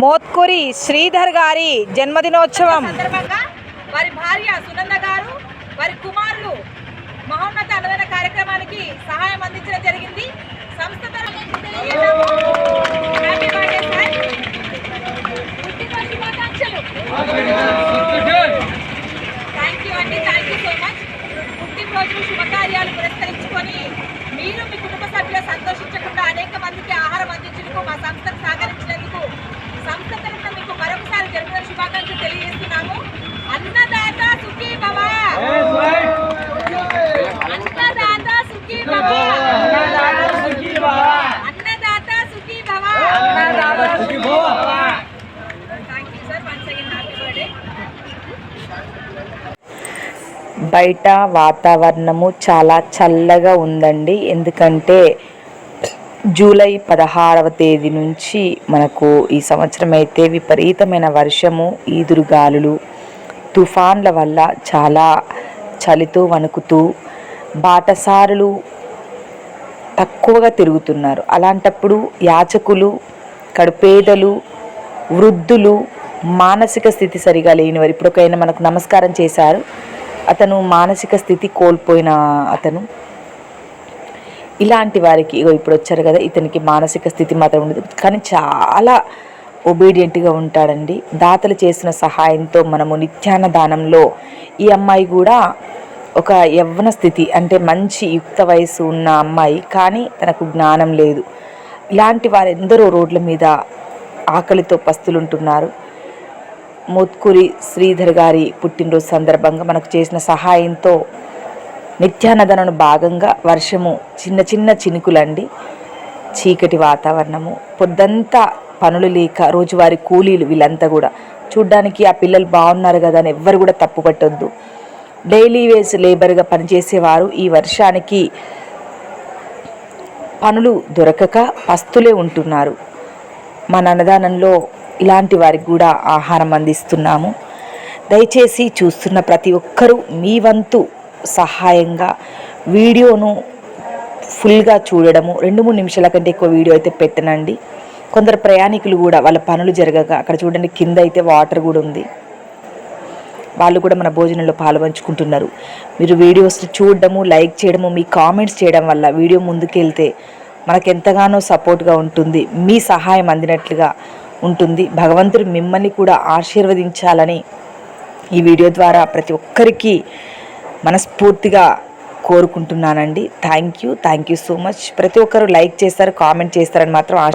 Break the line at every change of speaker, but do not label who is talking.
మోత్కూరి శ్రీధర్ గారి జన్మదినోత్సవం.
సందర్భంగా వారి భార్య సునంద గారు వారి కుమారులు మహోన్నత అన్నదాన కార్యక్రమానికి సహాయం అందించడం జరిగింది. సంస్థ థ్యాంక్ యూ అండి థ్యాంక్ యూ సో మచ్ పుట్టినరోజు శుభకార్యాలు పురస్కరించుకొని మీరు మీ కుటుంబ సభ్యులు సంతోషించకుండా అనేక మందికి ఆహారం అందించేందుకు
బయట వాతావరణము చాలా చల్లగా ఉందండి. ఎందుకంటే జూలై పదహారవ తేదీ నుంచి మనకు ఈ సంవత్సరం అయితే విపరీతమైన వర్షము ఈదురుగాలులు తుఫాన్ల వల్ల చాలా చలితో వణుకుతూ బాటసారులు తక్కువగా తిరుగుతున్నారు. అలాంటప్పుడు యాచకులు కడుపేదలు వృద్ధులు మానసిక స్థితి సరిగా లేనివారు. ఇప్పుడు ఒకైనా మనకు నమస్కారం చేశారు. అతను మానసిక స్థితి కోల్పోయిన అతను. ఇలాంటి వారికి ఇగో ఇప్పుడు వచ్చారు కదా ఇతనికి మానసిక స్థితి మాత్రం ఉండదు. కానీ చాలా ఒబీడియంట్గా ఉంటాడండి. దాతలు చేసిన సహాయంతో మనము నిత్యాన్న దానంలో ఈ అమ్మాయి కూడా ఒక యవ్వన స్థితి అంటే మంచి యుక్త వయసు ఉన్న అమ్మాయి కానీ తనకు జ్ఞానం లేదు. ఇలాంటి వారెందరో రోడ్ల మీద ఆకలితో పస్తులుంటున్నారు. మోత్కూరి శ్రీధర్ గారి పుట్టినరోజు సందర్భంగా మనకు చేసిన సహాయంతో నిత్యానదనను భాగంగా వర్షము చిన్న చిన్న చినుకులండి. చీకటి వాతావరణము పొద్దంతా పనులు లేక రోజువారి కూలీలు వీళ్ళంతా కూడా. చూడ్డానికి ఆ పిల్లలు బాగున్నారు కదా అని ఎవ్వరు కూడా తప్పు పట్టొద్దు. డైలీ వేస్ లేబర్గా పనిచేసేవారు ఈ వర్షానికి పనులు దొరకక పస్తులే ఉంటున్నారు. మన అన్నదానంలో ఇలాంటి వారికి కూడా ఆహారం అందిస్తున్నాము. దయచేసి చూస్తున్న ప్రతి ఒక్కరూ మీ వంతు సహాయంగా వీడియోను ఫుల్గా చూడడము రెండు మూడు నిమిషాల కంటే ఎక్కువ వీడియో అయితే పెట్టనండి. కొందరు ప్రయాణికులు కూడా వాళ్ళ పనులు జరగక అక్కడ చూడండి కింద అయితే వాటర్ కూడా ఉంది. వాళ్ళు కూడా మన భోజనంలో పాల్పంచుకుంటున్నారు. మీరు వీడియోస్ని చూడడము లైక్ చేయడము మీ కామెంట్స్ చేయడం వల్ల వీడియో ముందుకెళ్తే మనకు ఎంతగానో సపోర్ట్గా ఉంటుంది. మీ సహాయం అందినట్లుగా ఉంటుంది. భగవంతుడు మిమ్మల్ని కూడా ఆశీర్వదించాలని ఈ వీడియో ద్వారా ప్రతి ఒక్కరికి మనస్ఫూర్తిగా కోరుకుంటున్నానండి. Thank you thank you so much ప్రతి ఒక్కరు లైక్ చేస్తారు కామెంట్ చేస్తారని మాత్రం ఆశ